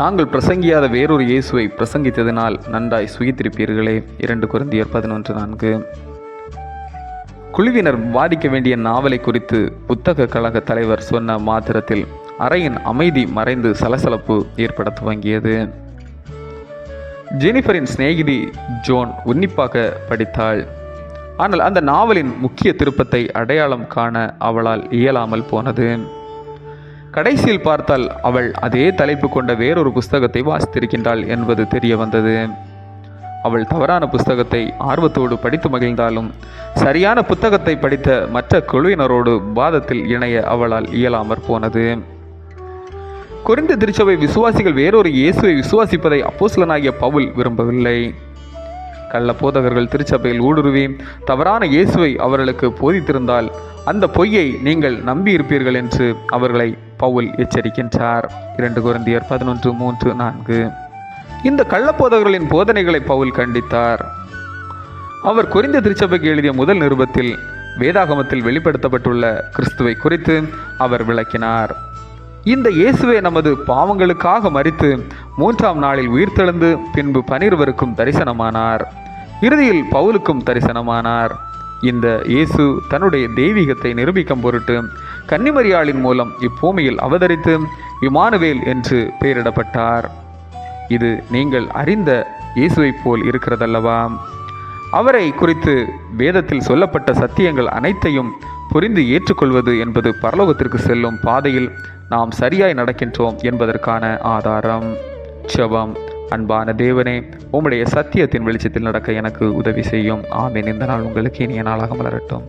நாங்கள் பிரசங்கியாத வேறொரு இயேசுவை பிரசங்கித்ததினால் நன்றாய் சுகித்திருப்பீர்களே. இரண்டு குருந்தியர் பதினொன்று நான்கு. குழுவினர் வாதிக்க வேண்டிய நாவலை குறித்து புத்தக கழக தலைவர் சொன்ன மாத்திரத்தில் அறையின் அமைதி மறைந்து சலசலப்பு ஏற்பட துவங்கியது. ஜெனிஃபரின் சிநேகிதி ஜோன் உன்னிப்பாக படித்தாள். ஆனால் அந்த நாவலின் முக்கிய திருப்பத்தை அடையாளம் காண அவளால் இயலாமல் போனது. கடைசியில் பார்த்தால் அவள் அதே தலைப்பு கொண்ட வேறொரு புஸ்தகத்தை வாசித்திருக்கின்றாள் என்பது தெரிய வந்தது. அவள் தவறான புஸ்தகத்தை ஆர்வத்தோடு படித்து மகிழ்ந்தாலும் சரியான புத்தகத்தை படித்த மற்ற குழுவினரோடு வாதத்தில் இணைய அவளால் இயலாமற் போனது. குறைந்த திருச்சபை விசுவாசிகள் வேறொரு இயேசுவை விசுவாசிப்பதை அப்போஸ்லனாகிய பவுல் விரும்பவில்லை. கள்ள போதகர்கள் திருச்சபையில் ஊடுருவி தவறான இயேசுவை அவர்களுக்கு போதித்திருந்தால் அந்த பொய்யை நீங்கள் நம்பியிருப்பீர்கள் என்று அவர்களை பவுல் எச்சரிக்கின்றார். இரண்டு குருந்தியர் பதினொன்று மூன்று நான்கு. இந்த கள்ளப்போதகர்களின் போதனைகளை பவுல் கண்டித்தார். அவர் குறிந்த திருச்சபைக்கு எழுதிய முதல் நிருபத்தில் வேதாகமத்தில் வெளிப்படுத்தப்பட்டுள்ள கிறிஸ்துவை குறித்து அவர் விளக்கினார். இந்த இயேசுவே நமது பாவங்களுக்காக மறித்து மூன்றாம் நாளில் உயிர்த்தெழுந்து பின்பு பனிருவருக்கும் தரிசனமானார். இறுதியில் பவுலுக்கும் தரிசனமானார். இந்த இயேசு தன்னுடைய தெய்வீகத்தை நிரூபிக்கும் பொருட்டு கன்னிமரியாளின் மூலம் இப்பூமியில் அவதரித்து இமானுவேல் என்று பெயரிடப்பட்டார். இது நீங்கள் அறிந்த இயேசுவைப் போல் இருக்கிறதல்லவா? அவரை குறித்து வேதத்தில் சொல்லப்பட்ட சத்தியங்கள் அனைத்தையும் புரிந்து ஏற்றுக்கொள்வது என்பது பரலோகத்திற்கு செல்லும் பாதையில் நாம் சரியாய் நடக்கின்றோம் என்பதற்கான ஆதாரம். செபம். அன்பான தேவனே உம்முடைய சத்தியத்தின் வெளிச்சத்தில் நடக்க எனக்கு உதவி செய்யும். ஆமேன். இந்த நாள் உங்களுக்கு இனிய நாளாக மலரட்டும்.